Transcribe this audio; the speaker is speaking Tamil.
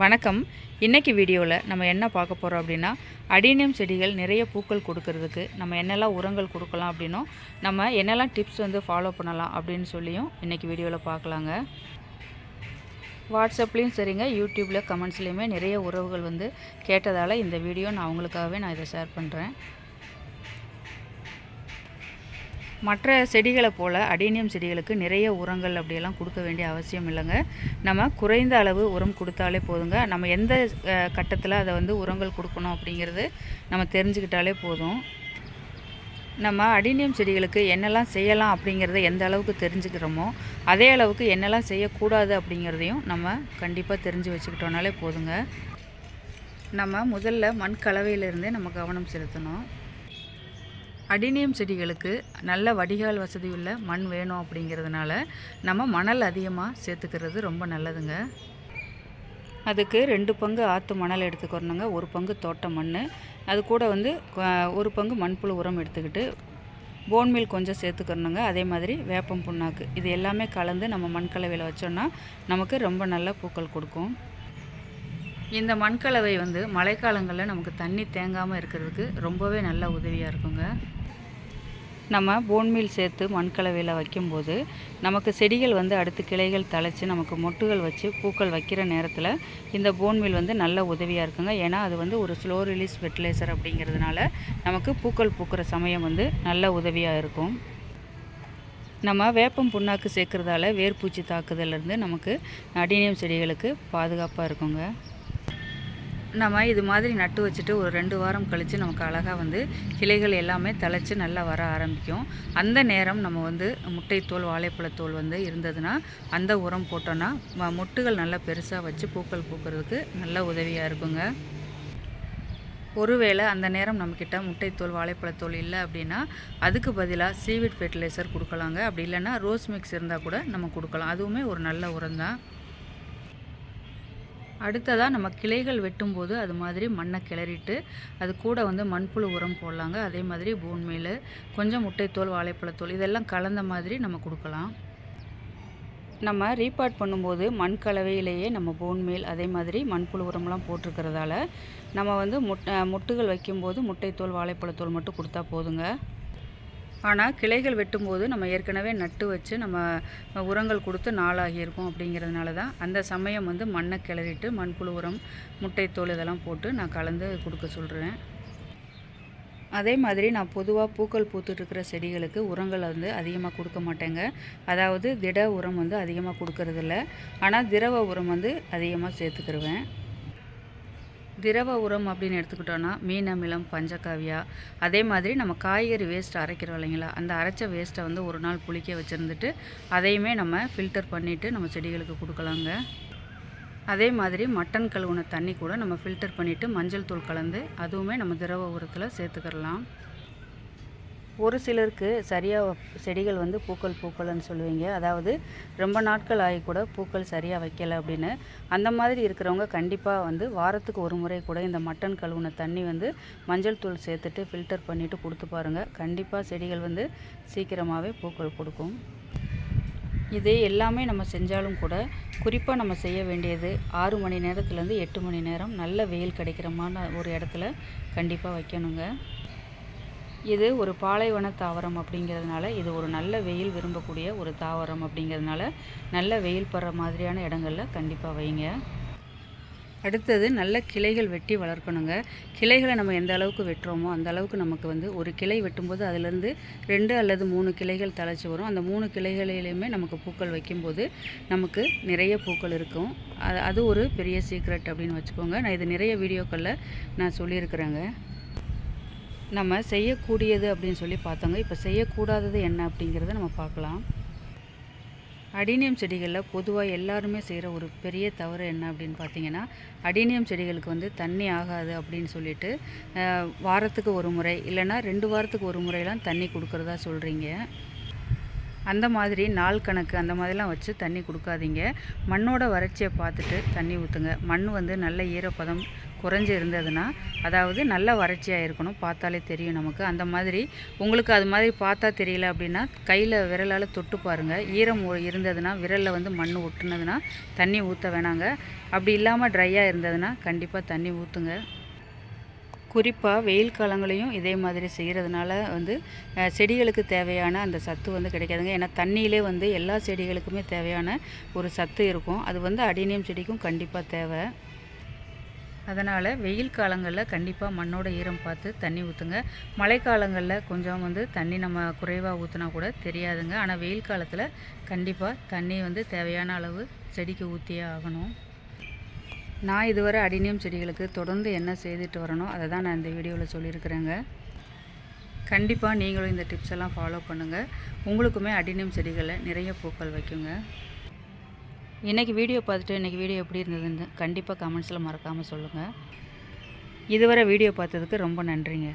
வணக்கம். இன்றைக்கி வீடியோவில் நம்ம என்ன பார்க்க போகிறோம் அப்படின்னா அடீனியம் செடிகள் நிறைய பூக்கள் கொடுக்கறதுக்கு நம்ம என்னெல்லாம் உரங்கள் கொடுக்கலாம் அப்படின்னும் நம்ம என்னெல்லாம் டிப்ஸ் வந்து ஃபாலோ பண்ணலாம் அப்படின்னு சொல்லியும் இன்றைக்கி வீடியோவில் பார்க்கலாங்க. வாட்ஸ்அப்லேயும் சரிங்க யூடியூப்பில் கமெண்ட்ஸ்லேயுமே நிறைய உறவுகள் வந்து கேட்டதால் இந்த வீடியோ நான் அவங்களுக்காகவே நான் இதை ஷேர் பண்ணுறேன் மற்ற செடிகளை போல் அடேனியம் செடிகளுக்கு நிறைய உரங்கள் அப்படியெல்லாம் கொடுக்க வேண்டிய அவசியம் இல்லைங்க. நம்ம குறைந்த அளவு உரம் கொடுத்தாலே போதுங்க. நம்ம எந்த கட்டத்தில் அதை வந்து உரங்கள் கொடுக்கணும் அப்படிங்கிறது நம்ம தெரிஞ்சுக்கிட்டாலே போதும். நம்ம அடினியம் செடிகளுக்கு என்னெல்லாம் செய்யலாம் அப்படிங்கிறத எந்த அளவுக்கு தெரிஞ்சுக்கிறோமோ அதே அளவுக்கு என்னெல்லாம் செய்யக்கூடாது அப்படிங்கிறதையும் நம்ம கண்டிப்பாக தெரிஞ்சு வச்சுக்கிட்டோனாலே போதுங்க. நம்ம முதல்ல மண் கலவையிலிருந்தே நம்ம கவனம் செலுத்தணும். அடினியம் செடிகளுக்கு நல்ல வடிகால் வசதி உள்ள மண் வேணும் அப்படிங்கிறதுனால நம்ம மணல் அதிகமாக சேர்த்துக்கிறது ரொம்ப நல்லதுங்க. அதுக்கு ரெண்டு பங்கு ஆற்று மணல் எடுத்துக்கிறணுங்க ஒரு பங்கு தோட்ட மண் அது கூட வந்து ஒரு பங்கு மண்புழு உரம் எடுத்துக்கிட்டு போன்மீல் கொஞ்சம் சேர்த்துக்கிறணுங்க அதே மாதிரி வேப்பம் புண்ணாக்கு. இது எல்லாமே கலந்து நம்ம மண்கலவையில் வச்சோன்னா நமக்கு ரொம்ப நல்ல பூக்கள் கொடுக்கும். இந்த மண்கலவை வந்து மழைக்காலங்களில் நமக்கு தண்ணி தேங்காமல் இருக்கிறதுக்கு ரொம்பவே நல்ல உதவியாக இருக்குங்க. நம்ம போன்மீல் சேர்த்து மண்கலவையில் வைக்கும்போது நமக்கு செடிகள் வந்து அடுத்து கிளைகள் தழைச்சி நமக்கு மொட்டுகள் வச்சு பூக்கள் வைக்கிற நேரத்தில் இந்த போன்மீல் வந்து நல்ல உதவியாக இருக்குங்க. ஏன்னா அது வந்து ஒரு ஸ்லோ ரிலீஸ் ஃபெர்டிலைசர் அப்படிங்கிறதுனால நமக்கு பூக்கள் பூக்கிற சமயம் வந்து நல்ல உதவியாக இருக்கும். நம்ம வேப்பம் புண்ணாக்கு சேர்க்குறதால வேர்பூச்சி தாக்குதலேருந்து நமக்கு அடினியம் செடிகளுக்கு பாதுகாப்பாக இருக்குங்க. நம்ம இது மாதிரி நட்டு வச்சுட்டு ஒரு ரெண்டு வாரம் கழித்து நமக்கு அழகாக வந்து கிளைகள் எல்லாமே தழைச்சி நல்லா வர ஆரம்பிக்கும். அந்த நேரம் நம்ம வந்து முட்டைத்தோல் வாழைப்பழத்தோல் வந்து இருந்ததுன்னா அந்த உரம் போட்டோன்னா முட்டுகள் மொட்டுகள் நல்லா பெருசாக வச்சு பூக்கள் பூக்கிறதுக்கு நல்ல உதவியாக இருக்குங்க. ஒருவேளை அந்த நேரம் நம்மக்கிட்ட முட்டைத்தோல் வாழைப்பழத்தோல் இல்லை அப்படின்னா அதுக்கு பதிலாக சீவிட் ஃபெர்டிலைசர் கொடுக்கலாங்க. அப்படி இல்லைன்னா ரோஸ் மிக்ஸ் இருந்தால் கூட நம்ம கொடுக்கலாம். அதுவுமே ஒரு நல்ல உரம் தான். அடுத்ததாக நம்ம கிளைகள் வெட்டும்போது அது மாதிரி மண்ணை கிளறிட்டு அது கூட வந்து மண்புழு உரம் போடலாங்க. அதே மாதிரி பூன்மேல் கொஞ்சம் முட்டைத்தோல் வாழைப்பழத்தோல் இதெல்லாம் கலந்த மாதிரி நம்ம கொடுக்கலாம். நம்ம ரீபாட் பண்ணும்போது மண் கலவையிலேயே நம்ம போன்மேல் அதே மாதிரி மண்புழு உரம்லாம் போட்டிருக்கிறதால நம்ம வந்து முட் முட்டுகள் வைக்கும்போது முட்டைத்தோல் வாழைப்பழத்தோல் மட்டும் கொடுத்தா போதுங்க. ஆனால் கிளைகள் வெட்டும்போது நம்ம ஏற்கனவே நட்டு வச்சு நம்ம உரங்கள் கொடுத்து நாளாகியிருக்கோம் அப்படிங்கிறதுனால தான் அந்த சமயம் வந்து மண்ணை கிளறிட்டு மண்புழு உரம் முட்டைத்தோல் இதெல்லாம் போட்டு நான் கலந்து கொடுக்க சொல்கிறேன் அதே மாதிரி நான் பொதுவாக பூக்கள் பூத்துட்ருக்கிற செடிகளுக்கு உரங்கள் வந்து அதிகமாக கொடுக்க மாட்டேங்க. அதாவது திட உரம் வந்து அதிகமாக கொடுக்கறதில்ல. ஆனால் திரவ உரம் வந்து அதிகமாக சேர்த்துக்கிருவேன். திரவ உரம் அப்படின்னு எடுத்துக்கிட்டோன்னா மீன் அமிலம் பஞ்சகாவியா அதே மாதிரி நம்ம காய்கறி வேஸ்ட் அரைக்கிறோம் இல்லைங்களா? அந்த அரைச்ச வேஸ்ட்டை வந்து ஒரு நாள் புளிக்க வச்சுருந்துட்டு அதையுமே நம்ம ஃபில்டர் பண்ணிவிட்டு நம்ம செடிகளுக்கு கொடுக்கலாங்க. அதே மாதிரி மட்டன் கழுவுன தண்ணி கூட நம்ம ஃபில்டர் பண்ணிவிட்டு மஞ்சள் தூள் கலந்து அதுவுமே நம்ம திரவ உரத்தில் சேர்த்துக்கிடலாம் ஒரு சிலருக்கு சரியாக செடிகள் வந்து பூக்கள் பூக்கள்னு சொல்லுவீங்க. அதாவது ரொம்ப நாட்கள் ஆகி கூட பூக்கள் சரியாக வைக்கல அப்படின்னு. அந்த மாதிரி இருக்கிறவங்க கண்டிப்பாக வந்து வாரத்துக்கு ஒரு முறை கூட இந்த மட்டன் கழுவுன தண்ணி வந்து மஞ்சள் தூள் சேர்த்துட்டு ஃபில்டர் பண்ணிவிட்டு கொடுத்து பாருங்கள் கண்டிப்பாக செடிகள் வந்து சீக்கிரமாகவே பூக்கள் கொடுக்கும். இது எல்லாமே நம்ம செஞ்சாலும் கூட குறிப்பாக நம்ம செய்ய வேண்டியது ஆறு மணி நேரத்துலேருந்து எட்டு மணி நேரம் நல்ல வெயில் கிடைக்கிறமான ஒரு இடத்துல கண்டிப்பாக வைக்கணுங்க. இது ஒரு பாலைவன தாவரம் அப்படிங்கிறதுனால இது ஒரு நல்ல வெயில் விரும்பக்கூடிய ஒரு தாவரம் அப்படிங்கிறதுனால நல்ல வெயில் படுற மாதிரியான இடங்களில் கண்டிப்பாக வைங்க. அடுத்தது நல்ல கிளைகள் வெட்டி வளர்க்கணுங்க. கிளைகளை நம்ம எந்த அளவுக்கு வெட்டுறோமோ அந்த அளவுக்கு நமக்கு வந்து ஒரு கிளை வெட்டும்போது அதுலேருந்து ரெண்டு அல்லது மூணு கிளைகள் தழைச்சி வரும். அந்த மூணு கிளைகளிலையுமே நமக்கு பூக்கள் வைக்கும்போது நமக்கு நிறைய பூக்கள் இருக்கும். அது அது ஒரு பெரிய சீக்ரெட் அப்படின்னு வச்சுக்கோங்க. நான் இது நிறைய வீடியோக்களில் நான் சொல்லியிருக்கிறேங்க. நம்ம செய்யக்கூடியது அப்படின்னு சொல்லி பார்த்தோங்க. இப்போ செய்யக்கூடாதது என்ன அப்படிங்கிறத நம்ம பார்க்கலாம். அடினியம் செடிகளில் பொதுவாக எல்லாருமே செய்கிற ஒரு பெரிய தவறு என்ன அப்படின்னு பார்த்தீங்கன்னா அடினியம் செடிகளுக்கு வந்து தண்ணி ஆகாது அப்படின்னு சொல்லிட்டு வாரத்துக்கு ஒரு முறை இல்லைன்னா ரெண்டு வாரத்துக்கு ஒரு முறையெல்லாம் தண்ணி கொடுக்குறதா சொல்கிறீங்க அந்த மாதிரி நாள் கணக்கு அந்த மாதிரிலாம் வச்சு தண்ணி கொடுக்காதீங்க. மண்ணோட வறட்சியை பார்த்துட்டு தண்ணி ஊற்றுங்க மண் வந்து நல்ல ஈரப்பதம் குறைஞ்சி இருந்ததுன்னா அதாவது நல்ல வறட்சியாக இருக்கணும். பார்த்தாலே தெரியும் நமக்கு. அந்த மாதிரி உங்களுக்கு அது மாதிரி பார்த்தா தெரியல அப்படின்னா கையில் விரலால் தொட்டு பாருங்கள் ஈரம் இருந்ததுன்னா விரலில் வந்து மண் ஒட்டுனதுன்னா தண்ணி ஊற்ற வேணாங்க. அப்படி இல்லாமல் ட்ரையாக இருந்ததுன்னா கண்டிப்பாக தண்ணி ஊற்றுங்க குறிப்பாக வெயில் காலங்களையும் இதே மாதிரி செய்கிறதுனால வந்து செடிகளுக்கு தேவையான அந்த சத்து வந்து கிடைக்காதுங்க. ஏன்னா தண்ணியிலே வந்து எல்லா செடிகளுக்குமே தேவையான ஒரு சத்து இருக்கும். அது வந்து அடினியம் செடிக்கும் கண்டிப்பாக தேவை. அதனால் வெயில் காலங்களில் கண்டிப்பாக மண்ணோட ஈரம் பார்த்து தண்ணி ஊற்றுங்க மழைக்காலங்களில் கொஞ்சம் வந்து தண்ணி நம்ம குறைவாக ஊற்றினா கூட தெரியாதுங்க. ஆனால் வெயில் காலத்தில் கண்டிப்பாக தண்ணி வந்து தேவையான அளவு செடிக்கு ஊற்றியே ஆகணும். நான் இதுவரை அடினியம் செடிகளுக்கு தொடர்ந்து என்ன செய்துட்டு வரணும் அதை தான் நான் இந்த வீடியோவில் சொல்லியிருக்கிறேங்க. கண்டிப்பாக நீங்களும் இந்த டிப்ஸ் எல்லாம் ஃபாலோ பண்ணுங்கள் உங்களுக்குமே அடினியம் செடிகளில் நிறைய பூக்கள் வைக்குங்க. இன்றைக்கி வீடியோ பார்த்துட்டு இன்றைக்கி வீடியோ எப்படி இருந்ததுன்னு கண்டிப்பாக கமெண்ட்ஸில் மறக்காமல் சொல்லுங்கள் இதுவரை வீடியோ பார்த்ததுக்கு ரொம்ப நன்றிங்க.